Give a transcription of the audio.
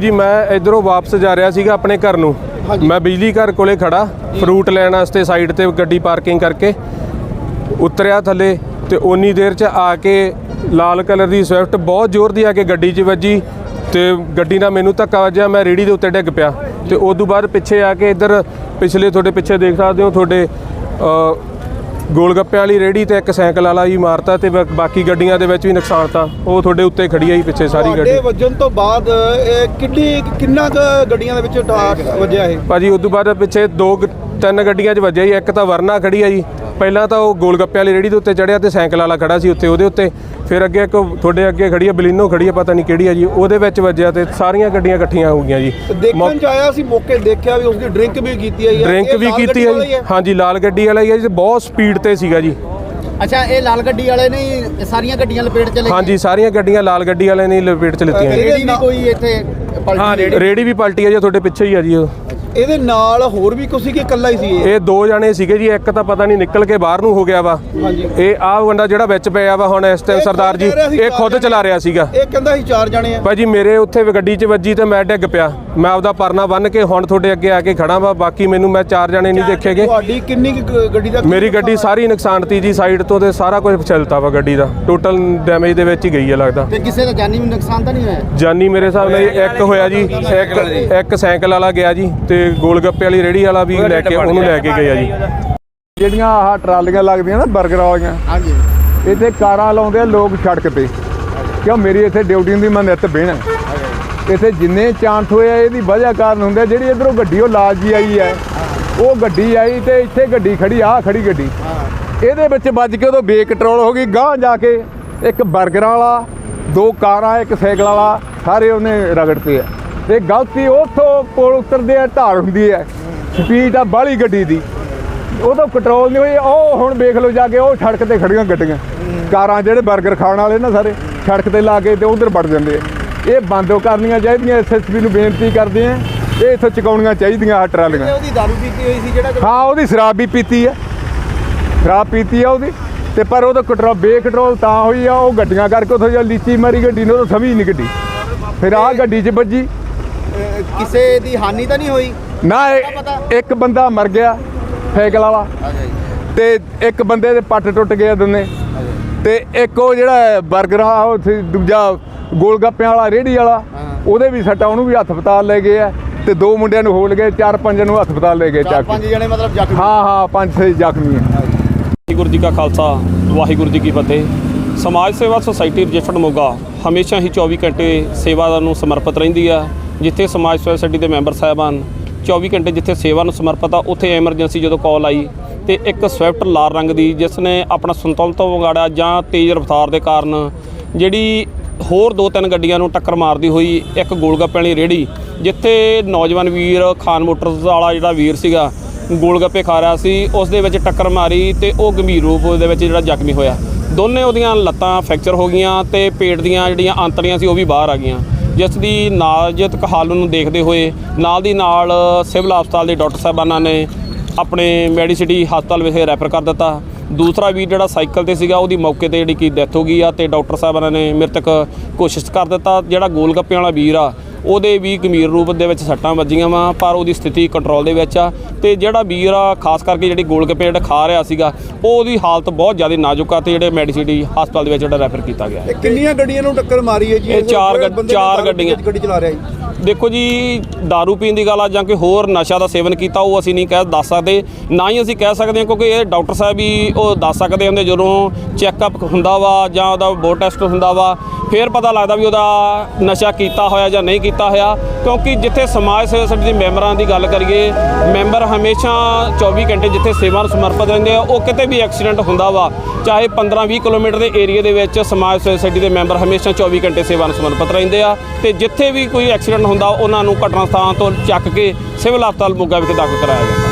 ਜੀ ਮੈਂ ਇਧਰੋਂ ਵਾਪਸ ਜਾ ਰਿਹਾ ਸੀਗਾ ਆਪਣੇ ਘਰ ਨੂੰ। ਮੈਂ ਬਿਜਲੀ ਘਰ ਕੋਲੇ ਖੜਾ ਫਰੂਟ ਲੈਣ ਵਾਸਤੇ ਸਾਈਡ ਤੇ ਗੱਡੀ ਪਾਰਕਿੰਗ ਕਰਕੇ। ਉਤਰਿਆ ਥੱਲੇ ਤੇ ਓਨੀ ਦੇਰ ਚ ਆ ਕੇ ਲਾਲ ਕਲਰ ਦੀ ਸਵਿਫਟ ਬਹੁਤ ਜ਼ੋਰ ਦੀ ਆ ਕੇ ਗੱਡੀ 'ਚ ਵੱਜੀ ਤੇ ਗੱਡੀ ਨਾਲ ਮੈਨੂੰ ਧੱਕਾ ਵੱਜਿਆ ਮੈਂ ਰੇੜੀ ਦੇ ਉੱਤੇ ਡਿੱਗ ਪਿਆ। ਤੇ ਉਸ ਤੋਂ ਬਾਅਦ ਪਿੱਛੇ ਆ ਕੇ ਇੱਧਰ ਪਿਛਲੇ ਤੁਹਾਡੇ ਪਿੱਛੇ ਦੇਖ ਸਕਦੇ ਹੋ ਤੁਹਾਡੇ ਗੋਲ ਗੱਪਿਆਂ ਵਾਲੀ ਰੇੜੀ ਤੇ ਇੱਕ ਸਾਈਕਲ ਵਾਲਾ ਵੀ ਮਾਰਤਾ ਤੇ ਬਾ- ਬਾਕੀ ਗੱਡੀਆਂ ਦੇ ਵਿੱਚ ਵੀ ਨੁਕਸਾਨ ਤਾਂ। ਉਹ ਤੁਹਾਡੇ ਉੱਤੇ ਖੜੀ ਆਈ ਪਿੱਛੇ ਸਾਰੀ ਗੱਡੀ। ਤੁਹਾਡੇ ਵੱਜਣ ਤੋਂ ਬਾਅਦ ਇਹ ਕਿੰਨੀ ਕਿੰਨਾ ਕੁ ਗੱਡੀਆਂ ਦੇ ਵਿੱਚ ਟਾਕ ਵੱਜਿਆ ਇਹ? ਭਾਜੀ ਉਸ ਤੋਂ ਬਾਅਦ ਪਿੱਛੇ ਦੋ ਗ- ਤਿੰਨ ਗੱਡੀਆਂ 'ਚ ਵੱਜਿਆ ਜੀ ਇੱਕ ਤਾਂ ਵਰਨਾ ਖੜੀ ਆ ਜੀ ਪਹਿਲਾਂ ਤਾਂ ਉਹ ਗੋਲ ਗੱਪੇ ਵਾਲੀ ਰੇੜੀ ਦੇ ਉੱਤੇ ਚੜਿਆ ਤੇ ਸਾਈਕਲ ਵਾਲਾ ਖੜਾ ਸੀ ਉੱਤੇ ਉਹਦੇ ਉੱਤੇ। ਫਿਰ ਅੱਗੇ ਇੱਕ ਤੁਹਾਡੇ ਅੱਗੇ ਖੜੀ ਆ ਬਲੀਨੋ ਖੜੀ ਆ ਪਤਾ ਨਹੀਂ ਕਿਹੜੀ ਆ ਜੀ ਉਹਦੇ ਵਿੱਚ ਵੱਜਿਆ ਤੇ ਸਾਰੀਆਂ ਗੱਡੀਆਂ ਇਕੱਠੀਆਂ ਹੋ ਗਈਆਂ ਜੀ। ਦੇਖਣ ਚ ਆਇਆ ਸੀ ਮੌਕੇ ਦੇਖਿਆ ਵੀ ਉਸਦੀ ਡਰਿੰਕ ਵੀ ਕੀਤੀ ਹੈ ਡਰਿੰਕ ਵੀ ਕੀਤੀ ਆ ਹੀ ਜੀ ਹਾਂਜੀ ਲਾਲ ਗੱਡੀ ਵਾਲਾ ਹੀ ਆ ਜੀ ਬਹੁਤ ਸਪੀਡ ਤੇ ਸੀਗਾ ਜੀ। ਅੱਛਾ ਇਹ ਲਾਲ ਗੱਡੀ ਵਾਲੇ ਨੇ ਹੀ ਸਾਰੀਆਂ ਗੱਡੀਆਂ ਲਪੇਟ ਚ ਲੈ ਹਾਂਜੀ ਸਾਰੀਆਂ ਗੱਡੀਆਂ ਲਾਲ ਗੱਡੀ ਵਾਲੇ ਨੇ ਹੀ ਲਪੇਟ ਚ ਲਿੱਤੀਆਂ ਰੇੜੀ ਵੀ ਕੋਈ ਇੱਥੇ ਪਲਟੀ ਰੇੜੀ ਵੀ ਪਲਟੀ ਆ ਜੀ ਤੁਹਾਡੇ ਪਿੱਛੇ ਹੀ ਆ ਜੀ ਉਹ। ਇਹਦੇ ਨਾਲ ਹੋਰ ਵੀ ਸੀ ਕਿ ਇਕੱਲਾ ਹੀ ਸੀ ਇਹ? ਇਹ ਦੋ ਜਣੇ ਸੀਗੇ ਜੀ ਇੱਕ ਤਾਂ ਪਤਾ ਨਹੀਂ ਨਿਕਲ ਕੇ ਬਾਹਰ ਨੂੰ ਹੋ ਗਿਆ ਵਾ। ਹਾਂਜੀ। ਇਹ ਆਹ ਬੰਦਾ ਜਿਹੜਾ ਵਿੱਚ ਪਿਆ ਵਾ ਹੁਣ ਇਸ ਟਾਈਮ ਸਰਦਾਰ ਜੀ ਇਹ ਖੁਦ ਚਲਾ ਰਿਹਾ ਸੀਗਾ। ਇਹ ਕਹਿੰਦਾ ਸੀ ਚਾਰ ਜਣੇ ਆ। ਭਾਜੀ ਮੇਰੇ ਉੱਥੇ ਗੱਡੀ 'ਚ ਵੱਜੀ ਤੇ ਮੈਂ ਡਿੱਗ ਪਿਆ। ਮੈਂ ਆਪਦਾ ਪਰਨਾ ਬੰਨ ਕੇ ਹੁਣ ਤੁਹਾਡੇ ਅੱਗੇ ਆ ਕੇ ਖੜਾ ਵਾ ਬਾਕੀ ਮੈਨੂੰ ਮੈਂ ਚਾਰ ਜਣੇ ਨਹੀਂ ਦੇਖੇਗੇ। ਤੁਹਾਡੀ ਕਿੰਨੀ ਕੁ ਗੱਡੀ ਦਾ ਮੇਰੀ ਗੱਡੀ ਸਾਰੀ ਨੁਕਸਾਨਤੀ ਜੀ ਸਾਈਡ ਤੋਂ ਤੇ ਸਾਰਾ ਕੁਝ ਛਿਲਤਾ ਵਾ ਗੱਡੀ ਦਾ। ਟੋਟਲ ਡੈਮੇਜ ਦੇ ਵਿੱਚ ਹੀ ਗਈ ਹੈ ਲੱਗਦਾ। ਤੇ ਕਿਸੇ ਦਾ ਜਾਨੀ ਨੁਕਸਾਨ ਤਾਂ ਨਹੀਂ ਹੋਇਆ? ਜਾਨੀ ਮੇਰੇ ਹਿਸਾਬ ਨਾਲ ਇੱਕ ਹੋਇਆ ਜੀ ਇੱਕ ਇੱਕ ਸਾਈਕਲ ਵਾਲਾ ਗਿਆ ਜੀ ਤੇ ਗੋਲ ਗੱਪੇ ਵਾਲੀ ਰੇੜੀ ਵਾਲਾ ਵੀ ਲੈ ਕੇ ਉਹਨੂੰ ਲੈ ਕੇ ਗਿਆ ਜੀ। ਜਿਹੜੀਆਂ ਆਹ ਟਰਾਲੀਆਂ ਲੱਗਦੀਆਂ ਨਾ 버ਗਰ ਵਾਲੀਆਂ ਹਾਂਜੀ। ਇੱਥੇ ਕਾਰਾਂ ਲਾਉਂਦੇ ਆ ਲੋਕ ਸੜਕ ਤੇ। ਕਿਉਂ ਮੇਰੀ ਇੱਥੇ ਡਿਊਟੀ ਹੁੰਦੀ ਮੈਂ ਨਿੱਤ ਬਹਿਣਾ। ਇੱਥੇ ਜਿੰਨੇ ਚਾਂਸ ਹੋਏ ਆ ਇਹਦੀ ਵਜ੍ਹਾ ਕਾਰਨ ਹੁੰਦੇ ਆ, ਜਿਹੜੀ ਇਧਰੋਂ ਗੱਡੀ ਉਹ ਲਾਲ ਜੀ ਆਈ ਹੈ। ਉਹ ਗੱਡੀ ਆਈ ਤੇ ਇੱਥੇ ਗੱਡੀ ਖੜੀ ਆ ਖੜੀ ਗੱਡੀ। ਇਹਦੇ ਵਿੱਚ ਵੱਜ ਕੇ ਉਦੋਂ ਬੇਕੰਟਰੋਲ ਹੋ ਗਈ ਗਾਂਹ ਜਾ ਕੇ ਇੱਕ ਬਰਗਰਾਂ ਵਾਲਾ ਦੋ ਕਾਰਾਂ ਇੱਕ ਸਾਈਕਲ ਵਾਲਾ ਸਾਰੇ ਉਹਨੇ ਰਗੜਤੇ ਆ। ਤੇ ਗਲਤੀ ਉੱਥੋਂ ਪੁਲ ਉਤਰਦੇ ਆ ਢਾਲ ਹੁੰਦੀ ਹੈ। ਸਪੀਡ ਆ ਬਾਹਲੀ ਗੱਡੀ ਦੀ। ਉਦੋਂ ਕੰਟਰੋਲ ਨਹੀਂ ਹੋਈ ਉਹ ਹੁਣ ਵੇਖ ਲਓ ਜਾ ਕੇ ਉਹ ਸੜਕ ਤੇ ਖੜੀਆਂ ਗੱਡੀਆਂ। ਕਾਰਾਂ ਜਿਹੜੇ 버ਗਰ ਖਾਣ ਵਾਲੇ ਨਾ ਸਾਰੇ ਸੜਕ ਤੇ ਲਾ ਕੇ ਤੇ ਉਧਰ ਵੜ ਜਾਂਦੇ ਆ। ਇਹ ਬੰਦ ਕਰਨੀਆਂ ਚਾਹੀਦੀਆਂ ਐਸਐਸਪੀ ਨੂੰ ਬੇਨਤੀ ਕਰਦੇ ਆ ਇਹ ਇੱਥੋਂ ਚੁਕਾਉਣੀਆਂ ਚਾਹੀਦੀਆਂ ਆਹ ਟਰਾਲੀਆਂ। ਉਹਦੀ ਦਾਰੂ ਪੀਤੀ ਹੋਈ ਸੀ ਜਿਹੜਾ ਹਾਂ ਉਹਦੀ ਸ਼ਰਾਬ ਵੀ ਪੀਤੀ ਆ ਸ਼ਰਾਬ ਪੀਤੀ ਆ ਉਹਦੀ। ਤੇ ਪਰ ਉਹਦਾ ਕੰਟਰੋਲ ਬੇਕੰਟਰੋਲ ਤਾਂ ਹੋਈ ਆ ਉਹ ਗੱਡੀਆਂ ਕਰਕੇ ਉੱਥੋਂ ਜਾਂ ਲੀਚੀ ਮਾਰੀ ਗੱਡੀ ਨੂੰ ਉਹ ਸਮਝ ਨਹੀਂ ਗੱਡੀ। ਫਿਰ ਆਹ ਗੱਡੀ 'ਚ ਵੱਜੀ। ਕਿਸੇ ਦੀ ਹਾਨੀ ਤਾਂ ਨਹੀਂ ਹੋਈ? ਨਾ ਇੱਕ ਬੰਦਾ ਮਰ ਗਿਆ ਸਾਈਕਲ ਵਾਲਾ। ਤੇ ਇੱਕ ਬੰਦੇ ਦੇ ਪੱਟ ਟੁੱਟ ਗਏ ਦੋਨੇ। ਤੇ ਇੱਕ ਉਹ ਜਿਹੜਾ 버ਗਰ ਆ ਉਹ ਦੂਜਾ ਗੋਲ ਗੱਪਿਆਂ ਵਾਲਾ ਰੇੜੀ ਵਾਲਾ ਉਹਦੇ ਵੀ ਸੱਟਾ ਉਹਨੂੰ ਵੀ ਹਸਪਤਾਲ ਲੈ ਗਏ ਆ ਤੇ ਦੋ ਮੁੰਡਿਆਂ ਨੂੰ ਹੋਲ ਗਏ ਚਾਰ ਪੰਜ ਨੂੰ ਹਸਪਤਾਲ ਲੈ ਗਏ ਚਾਰ ਚੱਕ। ਪੰਜ ਜਣੇ ਮਤਲਬ ਜ਼ਖਮੀ ਹਾਂ ਹਾਂ ਪੰਜ ਛੇ ਜ਼ਖਮੀ ਆ। ਵਾਹਿਗੁਰੂ ਜੀ ਕਾ ਖਾਲਸਾ ਵਾਹਿਗੁਰੂ ਜੀ ਕੀ ਫਤਿਹ। ਸਮਾਜ ਸੇਵਾ ਸੁਸਾਇਟੀ ਰਜਿਸਟਰਡ ਮੋਗਾ ਹਮੇਸ਼ਾ ਹੀ 24 ਘੰਟੇ ਸੇਵਾ ਨੂੰ ਸਮਰਪਿਤ ਰਹਿੰਦੀ ਆ ਜਿੱਥੇ ਸਮਾਜ ਸੇਵਾ ਸੁਸਾਇਟੀ ਦੇ ਮੈਂਬਰ ਸਾਹਿਬਾਨ 24 ਘੰਟੇ ਜਿੱਥੇ ਸੇਵਾ ਨੂੰ ਸਮਰਪਿਤ ਆ ਉੱਥੇ ਐਮਰਜੈਂਸੀ ਜਦੋਂ ਕਾਲ ਆਈ ਤੇ ਇੱਕ ਸਵਿਫਟ ਲਾਲ ਰੰਗ ਦੀ ਜਿਸ ਨੇ ਆਪਣਾ ਸੰਤੁਲਨ ਤੋਂ ਵਿਗਾੜਿਆ ਜਾਂ ਤੇਜ਼ ਰਫ਼ਤਾਰ ਦੇ ਕਾਰਨ ਜਿਹੜੀ ਹੋਰ ਦੋ ਤਿੰਨ ਗੱਡੀਆਂ ਨੂੰ ਟੱਕਰ ਮਾਰਦੀ ਹੋਈ ਇੱਕ ਗੋਲਗੱਪੇ ਵਾਲੀ ਰੇੜੀ ਜਿੱਥੇ ਨੌਜਵਾਨ ਵੀਰ ਖਾਨ ਮੋਟਰਸ ਵਾਲਾ ਜਿਹੜਾ ਵੀਰ ਸੀਗਾ, ਗੋਲਗੱਪੇ ਖਾ ਰਿਹਾ ਸੀ, ਉਸ ਦੇ ਵਿੱਚ ਟੱਕਰ ਮਾਰੀ ਤੇ ਉਹ ਗੰਭੀਰ ਰੂਪ ਦੇ ਵਿੱਚ ਜਿਹੜਾ ਜ਼ਖਮੀ ਹੋਇਆ। ਦੋਨੇ ਉਹਦੀਆਂ ਲੱਤਾਂ ਫ੍ਰੈਕਚਰ ਹੋ ਗਈਆਂ ਤੇ ਪੇਟ ਦੀਆਂ ਜਿਹੜੀਆਂ ਆਂਤੜੀਆਂ ਸੀ ਉਹ ਵੀ ਬਾਹਰ ਆ ਗਈਆਂ। ਜਿਸ ਦੀ ਨਾਜ਼ੁਕ ਹਾਲ ਨੂੰ ਦੇਖਦੇ ਹੋਏ ਨਾਲ ਦੀ ਨਾਲ ਸਿਵਲ ਹਸਪਤਾਲ ਦੇ ਡਾਕਟਰ ਸਾਹਿਬਾਨਾਂ ਨੇ ਆਪਣੇ ਮੈਡੀਸਿਟੀ ਹਸਪਤਾਲ ਵਿਖੇ ਰੈਫਰ ਕਰ ਦਿੱਤਾ। ਦੂਸਰਾ ਵੀਰ ਜਿਹੜਾ ਸਾਈਕਲ ਤੇ ਸੀਗਾ, ਉਹਦੀ ਮੌਕੇ ਤੇ ਜਿਹੜੀ ਕੀ ਡੈਥ ਹੋ ਗਈ ਆ ਤੇ ਡਾਕਟਰ ਸਾਹਿਬਾਨਾਂ ਨੇ ਮ੍ਰਿਤਕ ਕੋਸ਼ਿਸ਼ ਕਰ ਦਿੱਤਾ। ਜਿਹੜਾ ਗੋਲ ਗੱਪਿਆਂ ਵਾਲਾ ਵੀਰ ਆ ਉਹਦੇ ਵੀ ਗੰਭੀਰ ਰੂਪ ਦੇ ਵਿੱਚ ਸੱਟਾਂ ਵੱਜੀਆਂ ਵਾ ਪਰ ਉਹਦੀ ਸਥਿਤੀ ਕੰਟਰੋਲ ਦੇ ਵਿੱਚ ਆ। ਤੇ ਜਿਹੜਾ ਵੀਰ ਆ ਖਾਸ ਕਰਕੇ ਜਿਹੜੀ ਗੋਲ ਗੱਪੇ ਜਿਹੜਾ ਖਾ ਰਿਹਾ ਸੀਗਾ ਉਹ ਉਹਦੀ ਹਾਲਤ ਬਹੁਤ ਜ਼ਿਆਦਾ ਨਾਜ਼ੁਕ ਆ ਤੇ ਜਿਹੜੇ ਮੈਡੀਸਿਟੀ ਹਸਪਤਾਲ ਦੇ ਵਿੱਚ ਜਿਹੜਾ ਰੈਫਰ ਕੀਤਾ ਗਿਆ। ਕਿੰਨੀਆਂ ਗੱਡੀਆਂ ਨੂੰ ਟੱਕਰ ਮਾਰੀ ਹੈ ਜੀ? ਇਹ ਚਾਰ ਚਾਰ ਕੇ ਗੱਡੀਆਂ। ਗੱਡੀ ਚਲਾ ਰਿਹਾ ਜੀ। ਦੇਖੋ ਜੀ दारू ਪੀਣ ਦੀ ਗੱਲ ਆ ਜਾਂ ਕੋਈ ਹੋਰ ਨਸ਼ਾ ਦਾ ਸੇਵਨ ਕੀਤਾ ਉਹ ਅਸੀਂ ਨਹੀਂ ਕਹਿ ਦੱਸ ਸਕਦੇ। ਨਾ ਹੀ ਅਸੀਂ ਕਹਿ ਸਕਦੇ ਹਾਂ ਕਿਉਂਕਿ ਇਹ ਡਾਕਟਰ ਸਾਹਿਬ ਹੀ ਉਹ ਦੱਸ ਸਕਦੇ ਹੁੰਦੇ ਜਦੋਂ ਚੈੱਕਅਪ ਹੁੰਦਾ ਵਾ ਜਾਂ ਉਹਦਾ ਬੋਡ ਟੈਸਟ ਹੁੰਦਾ ਵਾ। ਫਿਰ ਪਤਾ ਲੱਗਦਾ ਵੀ ਉਹਦਾ ਨਸ਼ਾ ਕੀਤਾ ਹੋਇਆ ਜਾਂ ਨਹੀਂ ਕੀਤਾ ਹੋਇਆ, ਕਿਉਂਕਿ ਜਿੱਥੇ ਸਮਾਜ ਸੇਵਾ ਸమిਤੀ ਦੇ ਮੈਂਬਰਾਂ ਦੀ ਗੱਲ ਕਰੀਏ, ਮੈਂਬਰ ਹਮੇਸ਼ਾ 24 ਘੰਟੇ ਜਿੱਥੇ ਸੇਵਾ ਨੂੰ ਸਮਰਪਿਤ ਰਹਿੰਦੇ ਆ, ਉਹ ਕਿਤੇ ਵੀ ਐਕਸੀਡੈਂਟ ਹੁੰਦਾ ਵਾ, ਚਾਹੇ 15-20 ਕਿਲੋਮੀਟਰ ਦੇ ਏਰੀਆ ਦੇ ਵਿੱਚ ਸਮਾਜ ਸੇਵਾ ਸੋਸਾਇਟੀ ਦੇ ਮੈਂਬਰ ਹਮੇਸ਼ਾ 24 ਘੰਟੇ ਸੇਵਾ ਨੂੰ ਸਮਰਪਿਤ ਰਹਿੰਦੇ ਆ, ਤੇ ਜਿੱਥੇ ਵੀ ਕੋਈ ਐਕਸੀਡੈਂਟ ਹੁੰਦਾ, ਉਹਨਾਂ ਨੂੰ ਘਟਨਾ ਸਥਾਨ ਤੋਂ ਚੱਕ ਕੇ ਸਿਵਲ ਹਸਪਤਾਲ ਮੋਗਾ ਵਿਖੇ ਦਾਖਲ ਕਰਾਇਆ ਜਾਂਦਾ।